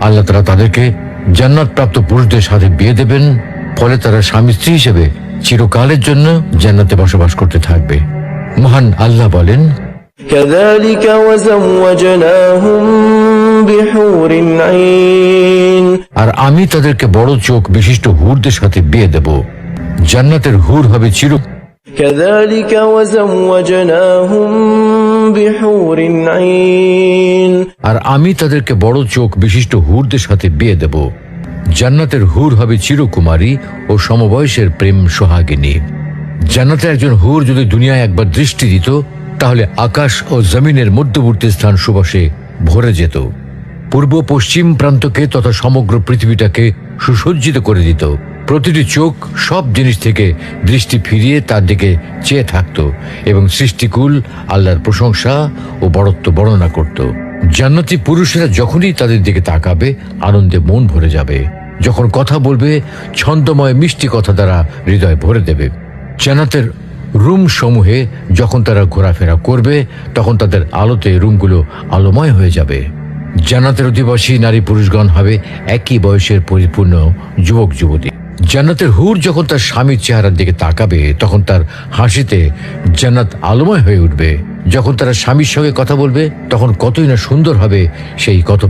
আল্লাহ তারা তাদেরকে জান্নাত প্রাপ্ত পুরুষদের সাথে বিয়ে দেবেন ফলে তারা স্বামী স্ত্রী হিসেবে চিরকালের জন্য জান্নাতে বসবাস করতে থাকবে মহান আল্লাহ বলেন كذلك وزوجناهم بحور عين আর আমি তাদেরকে বড় চোখ বিশিষ্ট হুরদের সাথে বিয়ে দেব জান্নাতের হুর হবে চির كذلك وزوجناهم بحور عين আর আমি তাদেরকে বড় চোখ বিশিষ্ট হুরদের সাথে বিয়ে দেব। জান্নাতের হুর হবে চিরকুমারী ও সমবয়সের প্রেম সোহাগিনী। জান্নাতের একজন হুর যদি দুনিয়ায় একবার দৃষ্টি দিত, তাহলে আকাশ ও জমিনের মধ্যবর্তী স্থান সুবাসে ভরে যেত। পূর্ব পশ্চিম প্রান্তকে তথা সমগ্র পৃথিবীটাকে সুসজ্জিত করে দিত। প্রতিটি চোখ সব জিনিস থেকে দৃষ্টি ফিরিয়ে তার দিকে চেয়ে থাকত এবং সৃষ্টিকুল আল্লাহর প্রশংসা ও বড়ত্ব বর্ণনা করত। জান্নাতি পুরুষেরা যখনই তাদের দিকে তাকাবে, আনন্দে মন ভরে যাবে। যখন কথা বলবে, ছন্দময় মিষ্টি কথা দ্বারা হৃদয় ভরে দেবে। জান্নাতের রুম সমূহে যখন তারা ঘোরাফেরা করবে, তখন তাদের আলোতে রুমগুলো আলোময় হয়ে যাবে। জান্নাতের অধিবাসী নারী পুরুষগণ হবে একই বয়সের পরিপূর্ণ যুবক, যুবতী। জান্নাতের হুর যখন তার স্বামীর চেহারার দিকে তাকাবে, তখন তার হাসিতে জান্নাত আলোময় হয়ে উঠবে। যখন তারা স্বামীর সঙ্গে কথা বলবে তখন কতই না সুন্দর হবে সেই কত